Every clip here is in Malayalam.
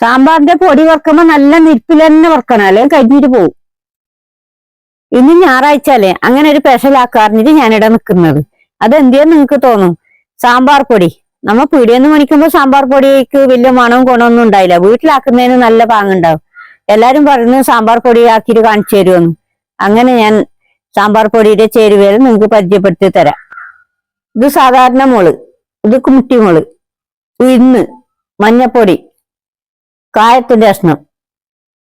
സാമ്പാറിന്റെ പൊടി വറക്കുമ്പോ നല്ല നിരപ്പിൽ തന്നെ വറക്കണം അല്ലെങ്കിൽ കരിഞ്ഞിട്ട് പോവും. ഇനി ഞായറാഴ്ച അല്ലേ? അങ്ങനെ ഒരു പെഷലാക്കാറിഞ്ഞിട്ട് ഞാനിവിടെ നിൽക്കുന്നത് അതെന്തിയെന്ന് നിങ്ങൾക്ക് തോന്നും? സാമ്പാർ പൊടി. നമ്മ പീടിയെന്ന് മണിക്കുമ്പോ സാമ്പാർ പൊടിക്ക് വലിയ മണവും ഗുണമൊന്നും ഉണ്ടായില്ല വീട്ടിലാക്കുന്നതിന് നല്ല പാങ്ങുണ്ടാവും. എല്ലാരും പറയുന്നു സാമ്പാർ പൊടി ആക്കിയിട്ട് കാണിച്ചു തരുമെന്ന്. അങ്ങനെ ഞാൻ സാമ്പാർ പൊടിയുടെ ചേരുവകൾ നിങ്ങൾക്ക് പരിചയപ്പെടുത്തി തരാം. ഇത് സാധാരണ മുൾ. ഇത് കുമുട്ടി മുൾ ഇന്ന് മഞ്ഞപ്പൊടി. കായത്തിന്റെ കഷ്ണം.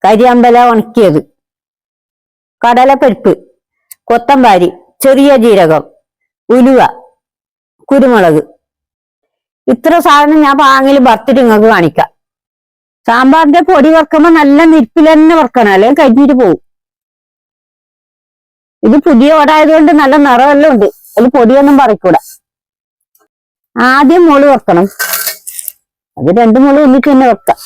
കരിയമ്പല ഉണക്കിയത്. കടലപ്പരിപ്പ് കൊത്തമ്പാരി ചെറിയ ജീരകം ഉലുവ കുരുമുളക്. ഇത്ര സാധനം ഞാൻ പാങ്ങിൽ വറുത്തിട്ട് നിങ്ങൾക്ക് കാണിക്കാം. സാമ്പാറിന്റെ പൊടി വറക്കുമ്പോ നല്ല നിരപ്പിൽ തന്നെ വറക്കണം അല്ലെങ്കിൽ കരിഞ്ഞിട്ട് പോവും. ഇത് പുതിയ ഓടായതുകൊണ്ട് നല്ല നിറമെല്ലാം ഉണ്ട്. അതിൽ പൊടിയൊന്നും പറിക്കൂടാ. ആദ്യം മുൾ വെക്കണം അത് രണ്ട് മുൾ ഒന്നിച്ച് തന്നെ വെക്കാം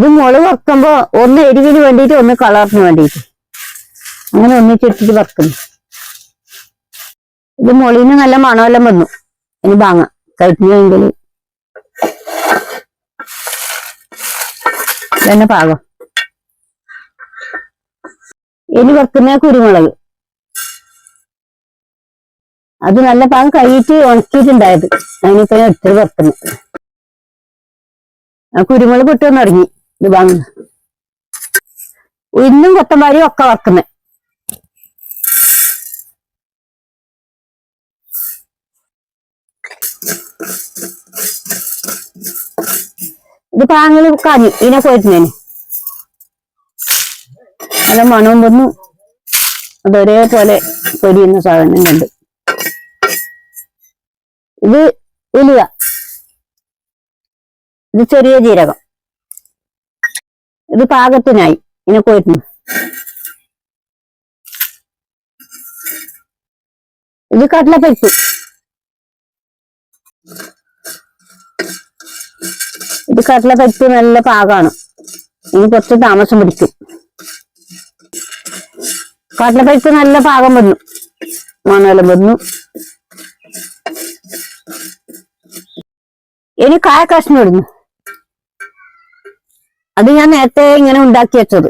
ഇത് മുള വറുക്കുമ്പോ ഒന്ന് എരിവിന് വേണ്ടിയിട്ട് ഒന്ന് കളറിന് വേണ്ടിയിട്ട്. അങ്ങനെ ഒന്നിച്ചിട്ടിട്ട് വറുക്കുന്നു. ഇത് മുളിന് നല്ല മണമെല്ലാം വന്നു. ഇനി വാങ്ങാം. കഴിക്കുന്നെങ്കിൽ. തന്നെ പാകം. ഇനി വെക്കുന്ന കുരുമുളക്. അത് നല്ല പാകം കഴിയിട്ട് ഉണക്കിയിട്ടുണ്ടായത്. അതിനിപ്പോ ഞാൻ എടുത്ത് വെക്കുന്നു ആ കുരുമുളക് പൊട്ടുവന്ന് തുടങ്ങി. ഇത് വാങ്ങുന്നു ഇന്നും കൊത്തമ്പാരിയും ഒക്കെ വറക്കുന്നത് ഇത് പാങ്ങൾ കാഞ്ഞു. ഇതിനെ പോയിരുന്നേന് നല്ല മണവും വന്നു. അത് ഒരേപോലെ പൊരിയുന്ന സാധനം കണ്ട്. ഇത് ഉലുവ. ഇത് ചെറിയ ജീരകം. ഇത് പാകത്തിനായി. ഇങ്ങനെ പോയിരുന്നു ഇത് കടലപ്പരിപ്പ്. ഇത് കടലപ്പരിപ്പ് നല്ല പാകമാണ് ഇനി കുറച്ച് താമസം പിടിക്കും. കടലപ്പരിപ്പ് നല്ല പാകം വന്നു. മണലും വന്നു. ഇനി കായ കഷ്ണം ഇടുന്നു. അത് ഞാൻ നേരത്തെ ഇങ്ങനെ ഉണ്ടാക്കി വെച്ചത്.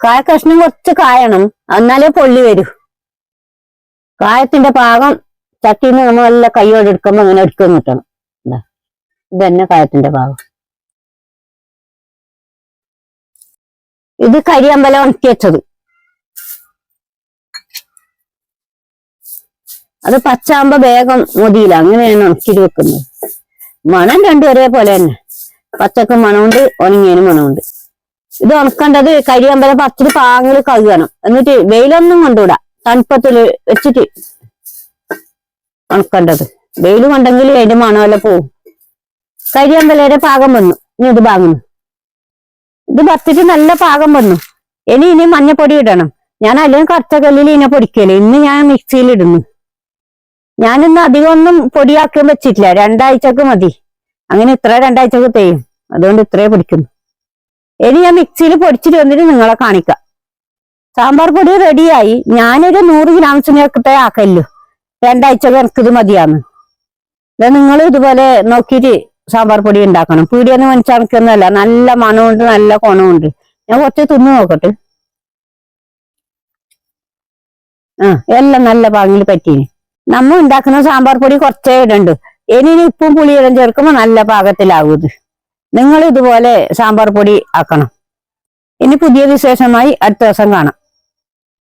കായ കഷ്ണം കുറച്ച് കായണം. എന്നാലേ പൊള്ളി വരൂ. കായത്തിന്റെ പാകം ചട്ടിന്ന് നമ്മൾ നല്ല കൈയോടെ എടുക്കുമ്പോ അങ്ങനെ എടുക്കാൻ കിട്ടണം ഇതന്നെ ഇത് തന്നെ കായത്തിന്റെ പാകം. ഇത് കരിയമ്പലം ഉണക്കി വെച്ചത്. അത് പച്ചാകുമ്പോ വേഗം മുതിയില്ല അങ്ങനെയാണ് ഉണക്കി വെക്കുന്നത്. മണം രണ്ടും ഒരേപോലെ തന്നെ. പച്ചക്ക് മണമുണ്ട് ഉണങ്ങിയതിനും മണമുണ്ട്. ഇത് ഉണക്കേണ്ടത് കരിയമ്പലം പച്ചടി പാങ്ങിൽ കഴുകണം. എന്നിട്ട് വെയിലൊന്നും കൊണ്ടുവിടാ തണുപ്പത്തിൽ വെച്ചിട്ട് ഉണക്കേണ്ടത്. വെയിൽ കൊണ്ടെങ്കിൽ അതിന്റെ മണമെല്ലാം പോവും. കരിയമ്പലയുടെ പാകം വന്നു. ഇനി ഇത് പാങ്ങുന്നു ഇത് പത്തിട്ട് നല്ല പാകം വന്നു. ഇനി ഇനി മഞ്ഞപ്പൊടി ഇടണം. ഞാൻ അല്ലെങ്കിൽ കറുത്തകല്ലിൽ ഇനി പൊടിക്കൽ. ഇന്ന് ഞാൻ മിക്സിയിൽ ഇടുന്നു. ഞാനിന്ന് അധികം ഒന്നും പൊടിയാക്കാൻ വെച്ചിട്ടില്ല. രണ്ടാഴ്ചക്ക് മതി. അങ്ങനെ ഇത്ര രണ്ടാഴ്ചക്ക് തെയ്യും. അതുകൊണ്ട് ഇത്രേ പിടിക്കുന്നു. ഇനി ഞാൻ മിക്സിയിൽ പൊടിച്ചിട്ട് വന്നിട്ട് നിങ്ങളെ കാണിക്കാം. സാമ്പാർ പൊടി റെഡിയായി. ഞാനൊരു നൂറ് ഗ്രാംസിനൊക്കെ ആക്കല്ലോ. രണ്ടാഴ്ച എനിക്കിത് മതിയാന്ന്. ഇത് നിങ്ങൾ ഇതുപോലെ നോക്കിയിട്ട് സാമ്പാർ പൊടി ഉണ്ടാക്കണം. പീടിയൊന്നും മനസ്സിലാക്കുന്നല്ല നല്ല മണമുണ്ട് നല്ല കൊണമുണ്ട്. ഞാൻ കുറച്ച് തിന്നു നോക്കട്ടെ. ആ എല്ലാം നല്ല പാങ്ങിൽ പറ്റീന് നമ്മ ഉണ്ടാക്കുന്ന സാമ്പാർ പൊടി കുറച്ചേ ഇടണ്ട്. ഇനി ഉപ്പും പുളിയെല്ലാം ചേർക്കുമ്പോൾ നല്ല പാകത്തിലാവും ഇത് നിങ്ങൾ ഇതുപോലെ സാമ്പാർ പൊടി ആക്കണം. ഇനി പുതിയ വിശേഷമായി അടുത്ത ദിവസം കാണാം.